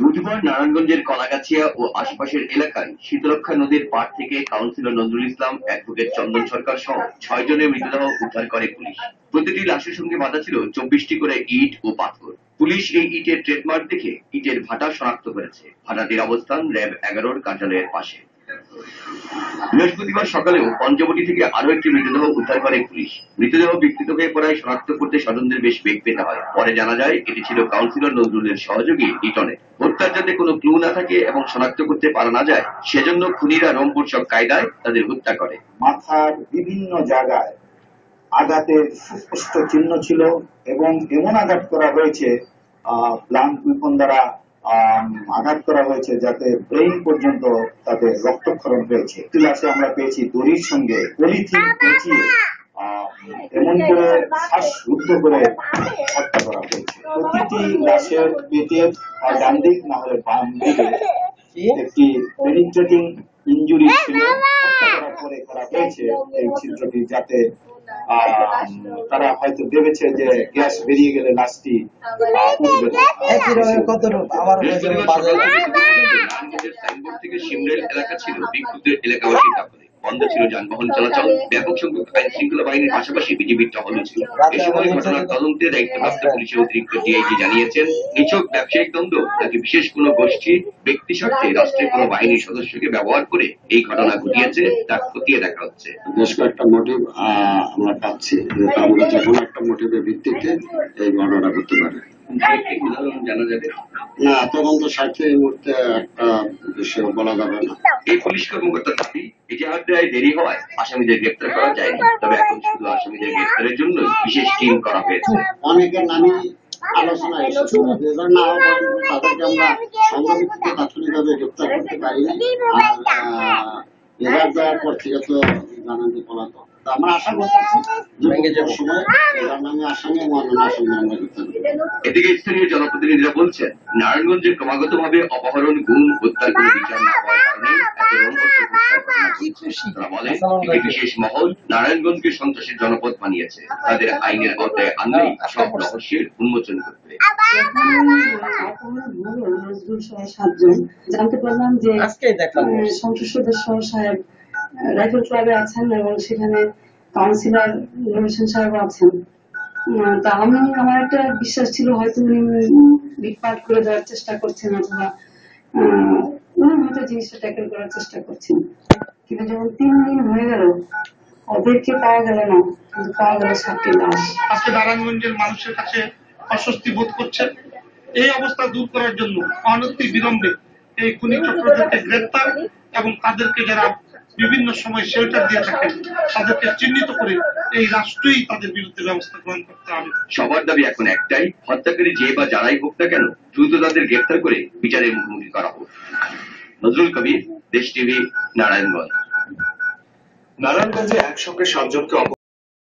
বুধবার নারায়ণগঞ্জের কলাগাছিয়া ও আশপাশের এলাকায় শীতলক্ষ্যা নদীর পাড় থেকে কাউন্সিলর নজরুল ইসলাম, অ্যাডভোকেট চন্দন সরকার সহ ছয় জনের মৃতদেহ উদ্ধার করে পুলিশ। প্রতিটি লাশের সঙ্গে বাঁধা ছিল চব্বিশটি করে ইট ও পাথর। পুলিশ এই ইটের ট্রেডমার্ক দেখে ইটের ভাটা শনাক্ত করেছে। ভাটাটির অবস্থান র্যাব এগারোর কার্যালয়ের পাশে। বৃহস্পতিবার সকালেও পঞ্চবটি থেকে আরও একটি মৃতদেহ উদ্ধার করে পুলিশ। মৃতদেহ বিকৃত হয়ে পড়ায় শনাক্ত করতে স্বজনদের বেশ বেগ পেতে হয়। পরে জানা যায়, এটি ছিল কাউন্সিলর নজরুলের সহযোগী ইটনে। হত্যার যাতে কোনো ক্লু না থাকে এবং শনাক্ত করতে পারা না যায়, সেজন্য খুনিরা রংপুর সব কায়দায় তাদের হত্যা করে। মাথার বিভিন্ন জায়গায় আঘাতের সুস্পষ্ট চিহ্ন ছিল এবং এমন আঘাত করা হয়েছে প্লান্ট উইপন দ্বারা আঘাত করা হয়েছে যাতে ব্রেইন পর্যন্ত তাদের রক্তক্ষরণ হয়েছে। লাশে আমরা পেয়েছি দড়ির সঙ্গে পলিথিন পেঁচিয়ে এমন করে শ্বাসরুদ্ধ করে হত্যা করা হয়েছে। প্রতিটি লাশের হয় ডান দিক না হলে বাম দিকে একটি পেনিট্রেটিং ইঞ্জুরি ছিল। হত্যা করার পরে করা হয়েছে এই চিত্রটি যাতে তারা হয়তো ভেবেছে যে গ্যাস বেরিয়ে গেলে লাশটি একই কত আমার বাজার। থেকে সিমরেল এলাকা ছিল বিদ্যুতের এলাকাবাসী দখলে বন্ধ ছিল যানবাহন চলাচল ব্যাপক সংখ্যক আইন শৃঙ্খলা বাহিনীর পাশাপাশি বিজিবির টহলও ছিল। এ সময় ঘটনার তদন্তে দায়িত্বপ্রাপ্ত পুলিশের অতিরিক্ত ডিআইজি জানিয়েছেন নিছক ব্যবসায়িক দ্বন্দ্ব নাকি বিশেষ কোনো গোষ্ঠী ব্যক্তি স্বার্থে রাষ্ট্রের কোনো বাহিনীর সদস্যকে ব্যবহার করে এই ঘটনা ঘটিয়েছে তা খতিয়ে দেখা হচ্ছে। বেশ কয়েকটা মোটিভ আমরা পাচ্ছি। আমরা যে কোনো একটা মোটিভের ভিত্তিতে এই ঘটনাটা করতে পারে। একটি জানা যাবে না তদন্ত স্বার্থে এই মুহূর্তে একটা বিষয় বলা যাবে না। এই পুলিশ কর্মকর্তার দাবি এজাহার দেয় দেরি হওয়ায় আসামিদের গ্রেপ্তার করা যায়নি। তবে এখন শুধু আসামিদের গ্রেপ্তারের জন্য বিশেষ টিম করা হয়েছে। অনেকের নামই আলোচনা এসেছে। রেজাল্ট না হওয়া তাদেরকে আমরা সংঘভিত্তিতে তাৎক্ষণিকভাবে গ্রেপ্তার করতে পারিনি। আর রেজাল্ট দেওয়ার পর থেকে তো জানান যে পলাতক। আমরা আশা করতেছি যে খুব সময় এবার নামে এদিকে স্থানীয় জনপ্রতিনিধিরা বলছেন নারায়ণগঞ্জে ক্রমাগত ভাবে অপহরণ গুম হত্যার কোনো বিচার না হওয়ার কারণে এত একটি বিশেষ মহল নারায়ণগঞ্জকে সন্ত্রাসের জনপদ বানিয়েছে। তাদের আইনের আওতায় আনলেই সব রহস্যের উন্মোচন করবে সাতজন জানতে পারলাম যে সংসদ সদস্য সাহেব রাইফেল ক্লাবে আছেন এবং সেখানে কাউন্সিলর নূরুল সাহেব আছেন। তা আমি আমার একটা বিশ্বাস ছিল হয়তো উনি বিটপাট করে দেওয়ার চেষ্টা করছেন অথবা আহ, উনি হয়তো জিনিসটা ট্যাকেল করার চেষ্টা করছেন। কিন্তু যখন তিন দিন হয়ে গেল ওদেরকে পাওয়া গেল না কিন্তু পাওয়া গেল সাতটি লাশ আজকে নারায়ণগঞ্জের মানুষের কাছে অস্বস্তি বোধ করছেন এই অবস্থা দূর করার জন্য অনতি বিলম্বে এই খুনি চক্রদেরকে গ্রেপ্তার এবং তাদেরকে যারা বিভিন্ন সময় শেল্টার দিয়ে থাকেন তাদেরকে চিহ্নিত করে এই রাষ্ট্রই তাদের বিরুদ্ধে ব্যবস্থা গ্রহণ করতে হবে। সবার দাবি এখন একটাই হত্যাকারী যে বা যারাই হোক না কেন দ্রুত তাদের গ্রেপ্তার করে বিচারের মুখোমুখি করা হোক। নজরুল কবির দেশ টিভি নারায়ণগঞ্জ। নারায়ণগঞ্জে একসঙ্গে সাতজনকে